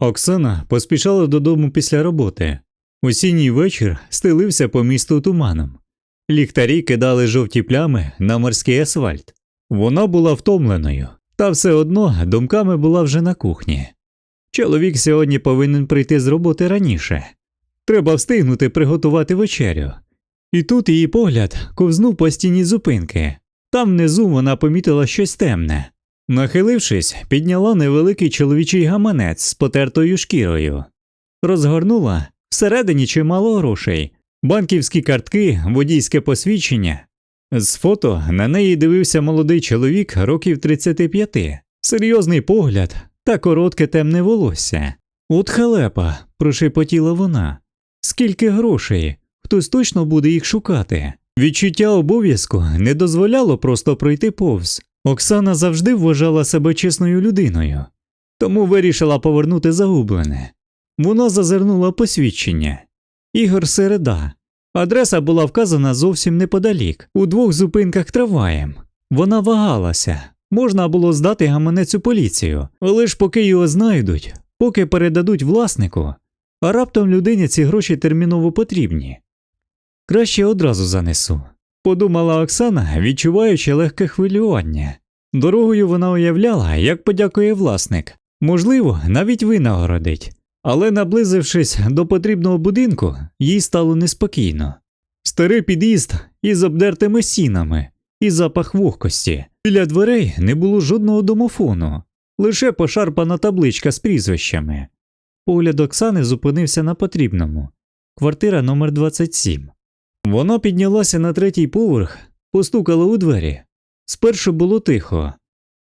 Оксана поспішала додому після роботи. Осінній вечір стелився по місту туманом. Ліхтарі кидали жовті плями на морський асфальт. Вона була втомленою, та все одно думками була вже на кухні. Чоловік сьогодні повинен прийти з роботи раніше. Треба встигнути приготувати вечерю. І тут її погляд ковзнув по стіні зупинки. Там внизу вона помітила щось темне. Нахилившись, підняла невеликий чоловічий гаманець з потертою шкірою. Розгорнула всередині чимало грошей, банківські картки, водійське посвідчення. З фото на неї дивився молодий чоловік років 35, серйозний погляд та коротке темне волосся. От халепа, прошепотіла вона. Скільки грошей? Хтось точно буде їх шукати. Відчуття обов'язку не дозволяло просто пройти повз. Оксана завжди вважала себе чесною людиною, тому вирішила повернути загублене. Вона зазирнула посвідчення. Ігор Середа. Адреса була вказана зовсім неподалік, у двох зупинках трамваєм. Вона вагалася. Можна було здати гаманець у поліцію, але ж поки його знайдуть, поки передадуть власнику, а раптом людині ці гроші терміново потрібні. Краще одразу занесу, подумала Оксана, відчуваючи легке хвилювання. Дорогою вона уявляла, як подякує власник, можливо, навіть винагородить. Але наблизившись до потрібного будинку, їй стало неспокійно. Старий під'їзд із обдертими сінами і запах вогкості. Біля дверей не було жодного домофону, лише пошарпана табличка з прізвищами. Погляд Оксани зупинився на потрібному квартира номер 27. Вона піднялася на третій поверх, постукала у двері. Спершу було тихо,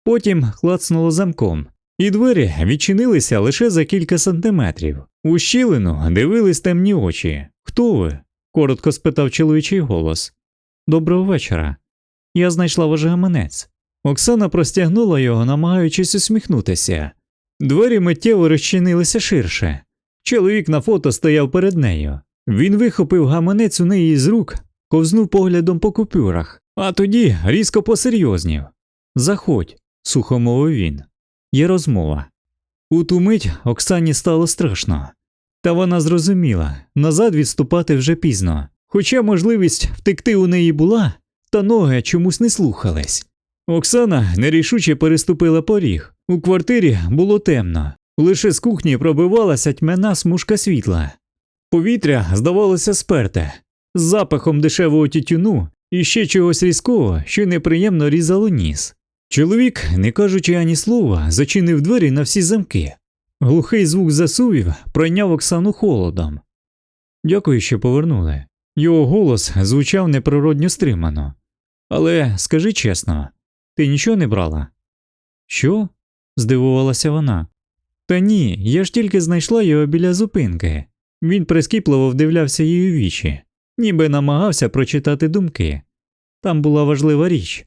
потім клацнуло замком, і двері відчинилися лише за кілька сантиметрів. У щілину дивились темні очі. Хто ви? коротко спитав чоловічий голос. Доброго вечора. Я знайшла ваш гаманець. Оксана простягнула його, намагаючись усміхнутися. Двері миттєво розчинилися ширше. Чоловік на фото стояв перед нею. Він вихопив гаманець у неї з рук, ковзнув поглядом по купюрах, а тоді різко посерйознів. Заходь, сухо мовив він. Є розмова. У ту мить Оксані стало страшно. Та вона зрозуміла, назад відступати вже пізно. Хоча можливість втекти у неї була, та ноги чомусь не слухались. Оксана нерішуче переступила поріг. У квартирі було темно, лише з кухні пробивалася тьмяна смужка світла. Повітря здавалося сперте, з запахом дешевого тютюну і ще чогось різкого, що неприємно різало ніс. Чоловік, не кажучи ані слова, зачинив двері на всі замки. Глухий звук засувів пройняв Оксану холодом. Дякую, що повернули. Його голос звучав неприродньо стримано. Але скажи чесно, ти нічого не брала? Що? здивувалася вона. Та ні, я ж тільки знайшла його біля зупинки. Він прискіпливо вдивлявся їй у вічі, ніби намагався прочитати думки. Там була важлива річ,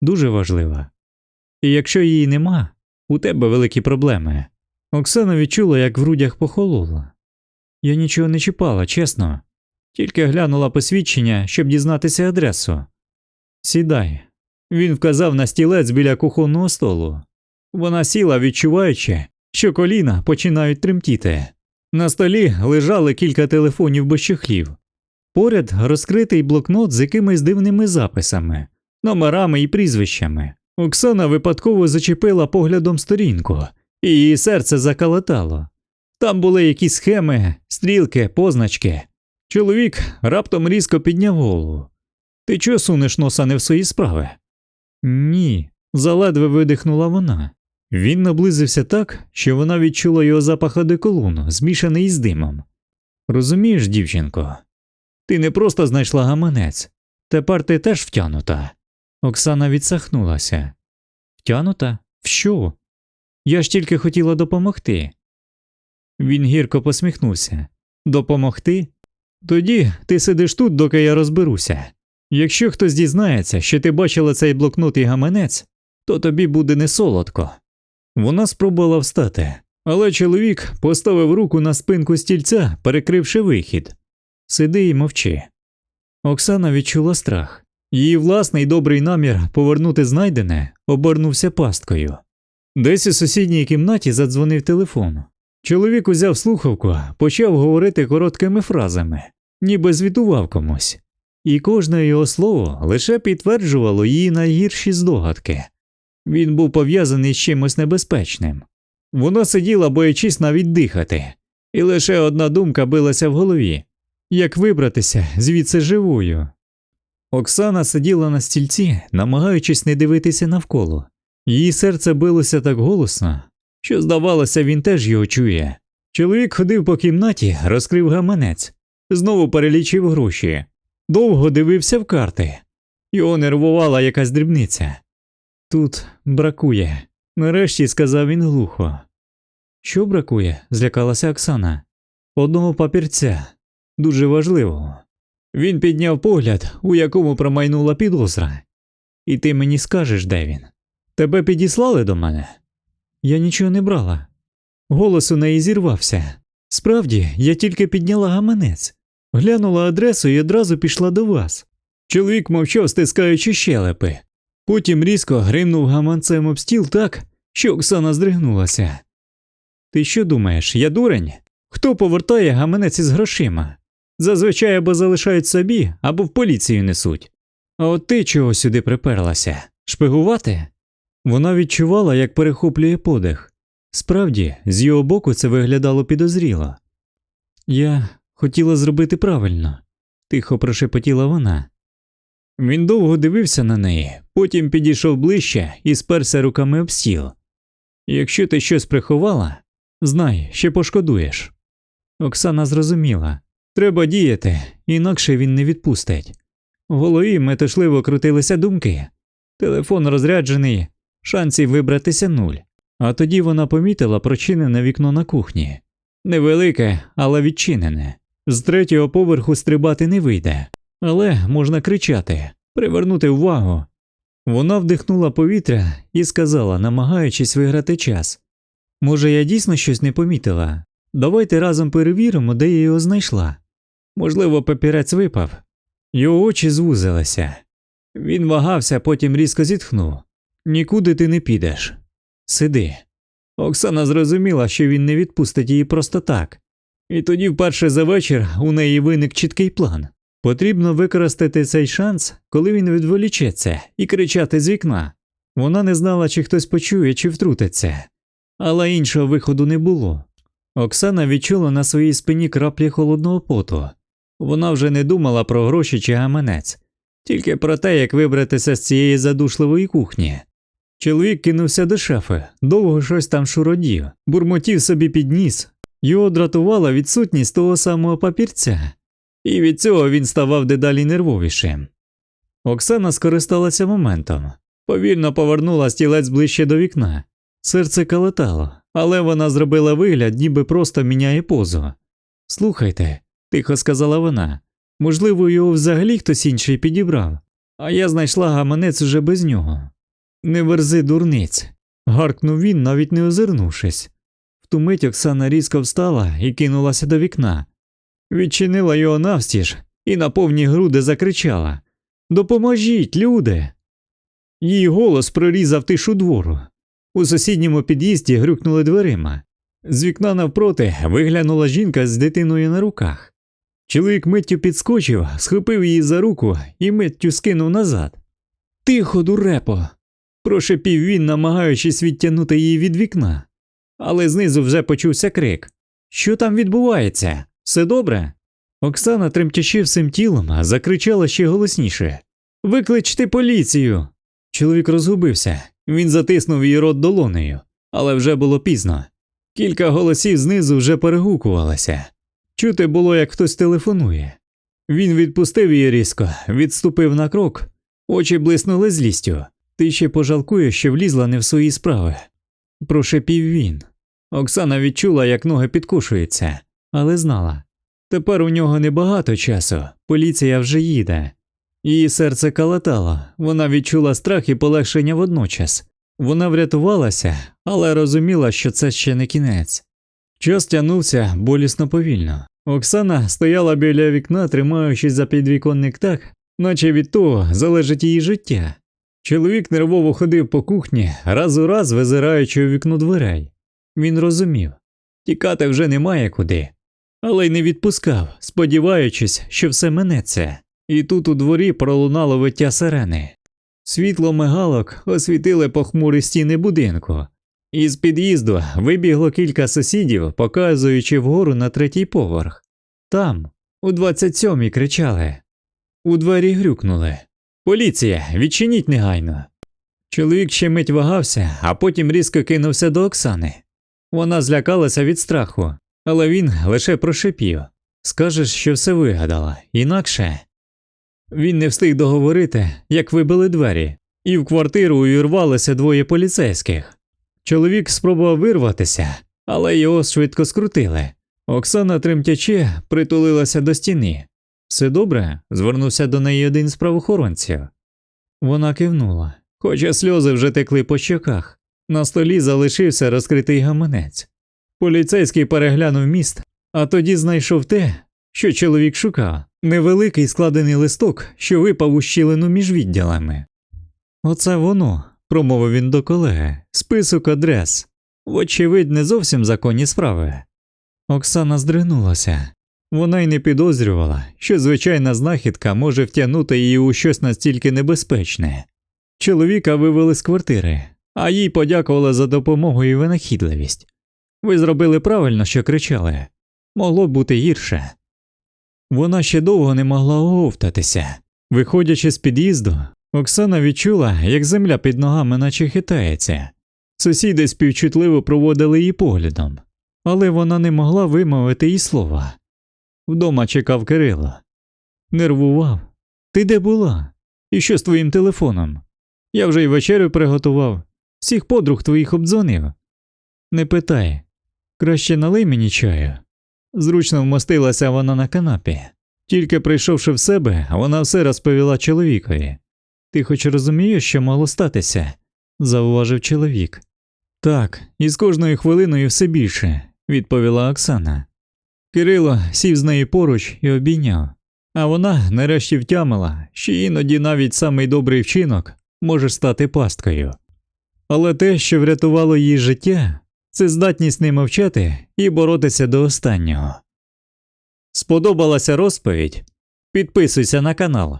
дуже важлива. І якщо її нема, у тебе великі проблеми. Оксана відчула, як в грудях похололо. Я нічого не чіпала, чесно, тільки глянула посвідчення, щоб дізнатися адресу. Сідай. Він вказав на стілець біля кухонного столу. Вона сіла, відчуваючи, що коліна починають тремтіти. На столі лежали кілька телефонів без. Поряд розкритий блокнот з якимись дивними записами, номерами і прізвищами. Оксана випадково зачепила поглядом сторінку, і її серце закалатало. Там були якісь схеми, стрілки, позначки. Чоловік раптом різко підняв голову. Ти чого сунеш носа не в свої справи? Ні, заледве видихнула вона. Він наблизився так, що вона відчула його запах одеколону, змішаний із димом. Розумієш, дівчинко, ти не просто знайшла гаманець, тепер ти теж втянута. Оксана відсахнулася. Втянута? В що? Я ж тільки хотіла допомогти. Він гірко посміхнувся. Допомогти? Тоді ти сидиш тут, доки я розберуся. Якщо хтось дізнається, що ти бачила цей блокнот і гаманець, то тобі буде не солодко. Вона спробувала встати, але чоловік поставив руку на спинку стільця, перекривши вихід. Сиди і мовчи. Оксана відчула страх. Її власний добрий намір повернути знайдене обернувся пасткою. Десь у сусідній кімнаті задзвонив телефон. Чоловік узяв слухавку, почав говорити короткими фразами, ніби звітував комусь, і кожне його слово лише підтверджувало її найгірші здогадки. Він був пов'язаний з чимось небезпечним. Вона сиділа, боячись навіть дихати, і лише одна думка билася в голові як вибратися звідси живою. Оксана сиділа на стільці, намагаючись не дивитися навколо. Її серце билося так голосно, що, здавалося, він теж його чує. Чоловік ходив по кімнаті, розкрив гаманець, знову перелічив гроші, довго дивився в карти. Його нервувала якась дрібниця. Тут бракує, нарешті сказав він глухо. Що бракує? злякалася Оксана. Одного папірця, дуже важливого. Він підняв погляд, у якому промайнула підозра. І ти мені скажеш, де він. Тебе підіслали до мене? Я нічого не брала. Голос у неї зірвався. Справді, я тільки підняла гаманець, глянула адресу і одразу пішла до вас. Чоловік мовчав, стискаючи щелепи. Потім різко гримнув гаманцем об стіл так, що Оксана здригнулася. Ти що думаєш, я дурень? Хто повертає гаманець із грошима? Зазвичай або залишають собі, або в поліцію несуть. А от ти чого сюди приперлася? Шпигувати? Вона відчувала, як перехоплює подих. Справді, з його боку це виглядало підозріло. Я хотіла зробити правильно, тихо прошепотіла вона. Він довго дивився на неї, потім підійшов ближче і сперся руками об стіл. Якщо ти щось приховала, знай, ще пошкодуєш. Оксана зрозуміла треба діяти, інакше він не відпустить. В голові метушливо крутилися думки. Телефон розряджений, шансів вибратися нуль. А тоді вона помітила прочинене вікно на кухні. Невелике, але відчинене. З третього поверху стрибати не вийде, але можна кричати, привернути увагу. Вона вдихнула повітря і сказала, намагаючись виграти час. Може, я дійсно щось не помітила. Давайте разом перевіримо, де я його знайшла. Можливо, папірець випав. Його очі звузилися. Він вагався, потім різко зітхнув. Нікуди ти не підеш. Сиди. Оксана зрозуміла, що він не відпустить її просто так. І тоді, вперше за вечір, у неї виник чіткий план. Потрібно використати цей шанс, коли він відволічеться, і кричати з вікна. Вона не знала, чи хтось почує, чи втрутиться, але іншого виходу не було. Оксана відчула на своїй спині краплі холодного поту. Вона вже не думала про гроші чи гаманець, тільки про те, як вибратися з цієї задушливої кухні. Чоловік кинувся до шафи, довго щось там шуродів, бурмотів собі під ніс. Його дратувала відсутність того самого папірця, і від цього він ставав дедалі нервовішим. Оксана скористалася моментом, повільно повернула стілець ближче до вікна. Серце калатало, але вона зробила вигляд, ніби просто міняє позу. Слухайте, тихо сказала вона, можливо, його взагалі хтось інший підібрав, а я знайшла гаманець уже без нього. Не верзи дурниць, гаркнув він, навіть не озирнувшись. В ту мить Оксана різко встала і кинулася до вікна. Відчинила його навстіж і на повні груди закричала Допоможіть, люди. Її голос прорізав тишу двору. У сусідньому під'їзді грюкнули дверима. З вікна навпроти виглянула жінка з дитиною на руках. Чоловік миттю підскочив, схопив її за руку і миттю скинув назад. Тихо, дурепо. прошепів він, намагаючись відтягнути її від вікна. Але знизу вже почувся крик Що там відбувається? Все добре? Оксана, тремтячи всім тілом, закричала ще голосніше Викличте поліцію. Чоловік розгубився, він затиснув її рот долонею, але вже було пізно. Кілька голосів знизу вже перегукувалися. Чути було, як хтось телефонує. Він відпустив її різко, відступив на крок, очі блиснули злістю. Ти ще пожалкуєш, що влізла не в свої справи. Прошепів він. Оксана відчула, як ноги підкушуються, але знала. Тепер у нього небагато часу, поліція вже їде. Її серце калатало, вона відчула страх і полегшення водночас. Вона врятувалася, але розуміла, що це ще не кінець. Час тягнувся болісно повільно. Оксана стояла біля вікна, тримаючись за підвіконник так, наче від того залежить її життя. Чоловік нервово ходив по кухні, раз у раз визираючи у вікно дверей. Він розумів Тікати вже немає куди. Але й не відпускав, сподіваючись, що все минеться. І тут у дворі пролунало виття сирени. Світло мигалок освітили похмурі стіни будинку. Із під'їзду вибігло кілька сусідів, показуючи вгору на третій поверх. Там, у 27-й кричали. У двері грюкнули. Поліція, відчиніть негайно. Чоловік ще мить вагався, а потім різко кинувся до Оксани. Вона злякалася від страху, але він лише прошипів Скажеш, що все вигадала, інакше. Він не встиг договорити, як вибили двері, і в квартиру увірвалося двоє поліцейських. Чоловік спробував вирватися, але його швидко скрутили. Оксана тремтячи притулилася до стіни. Все добре? звернувся до неї один з правоохоронців. Вона кивнула, хоча сльози вже текли по щоках. На столі залишився розкритий гаманець. Поліцейський переглянув міст, а тоді знайшов те, що чоловік шукав невеликий складений листок, що випав у щілину між відділами. Оце воно, промовив він до колеги, список адрес. Вочевидь, не зовсім законні справи. Оксана здригнулася. Вона й не підозрювала, що звичайна знахідка може втягнути її у щось настільки небезпечне. Чоловіка вивели з квартири, а їй подякували за допомогу і винахідливість. Ви зробили правильно, що кричали. Могло бути гірше. Вона ще довго не могла оговтатися. Виходячи з під'їзду, Оксана відчула, як земля під ногами наче хитається. Сусіди співчутливо проводили її поглядом, але вона не могла вимовити і слова. Вдома чекав Кирило. Нервував. Ти де була? І що з твоїм телефоном? Я вже й вечерю приготував, всіх подруг твоїх обдзвонив. Не питай, краще налий мені чаю. Зручно вмостилася вона на канапі. Тільки прийшовши в себе, вона все розповіла чоловікові. Ти хоч розумієш, що могло статися? зауважив чоловік. Так, і з кожною хвилиною все більше, відповіла Оксана. Кирило сів з нею поруч і обійняв, а вона нарешті втямила, що іноді навіть самий добрий вчинок може стати пасткою. Але те, що врятувало її життя, це здатність не мовчати і боротися до останнього. Сподобалася розповідь? Підписуйся на канал,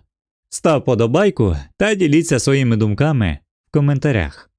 став подобайку та діліться своїми думками в коментарях.